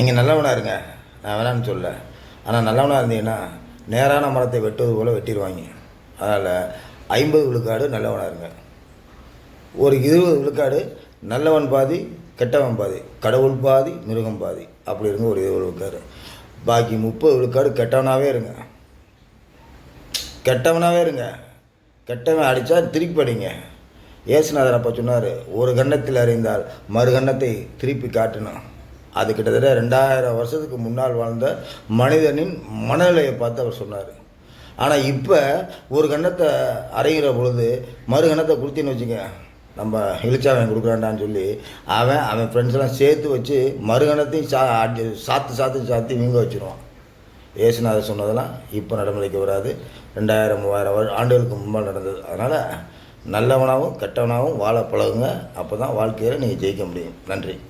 நீங்கள் நல்லவனாக இருங்க. நான் வேணான்னு சொல்ல. ஆனால் நல்லவனாக இருந்தீங்கன்னா நேரான மரத்தை வெட்டுவது போல் வெட்டிடுவாங்க. அதனால் ஐம்பது விழுக்காடு நல்லவனாக இருங்க. ஒரு இருபது விழுக்காடு நல்லவன் பாதி கெட்டவன் பாதி கடவுள் பாதி மிருகம் பாதி. அப்படி இருங்க ஒரு இருபது விழுக்காடு. பாக்கி முப்பது விழுக்காடு கெட்டவனாகவே இருங்க. கெட்டவனாகவே இருங்க. கெட்டவன் அடித்தா திருப்பி அடிங்க. ஏசுநாதர் அப்போ சொன்னார் ஒரு கன்னத்தில் அறிந்தால் மறு கன்னத்தை திருப்பி காட்டணும் அது கிட்டத்தட்ட ரெண்டாயிரம் வருஷத்துக்கு முன்னால் வாழ்ந்த மனிதனின் மனநிலையை பார்த்து அவர் சொன்னார். ஆனால் இப்போ ஒரு கண்ணத்தை அறைகிற பொழுது மறு கன்னத்தை கொடுத்தின்னு வச்சுக்க நம்ம இழிச்சாவன் கொடுக்குறான்டான்னு சொல்லி அவன் அவன் ஃப்ரெண்ட்ஸ்லாம் சேர்த்து வச்சு மறுகணத்தையும் சா அடி- சாத்து சாத்து சாத்தி வீங்க வச்சுருவான். ஏசுநாதர் சொன்னதெல்லாம் இப்போ நடைமுறைக்கு வராது. ரெண்டாயிரம் மூவாயிரம் ஆண்டுகளுக்கு முன்பால் நடந்தது. அதனால் நல்லவனாகவும் கெட்டவனாகவும் வாழ பழகுங்க. அப்போ தான் வாழ்க்கையில் நீங்கள் ஜெயிக்க முடியும். நன்றி.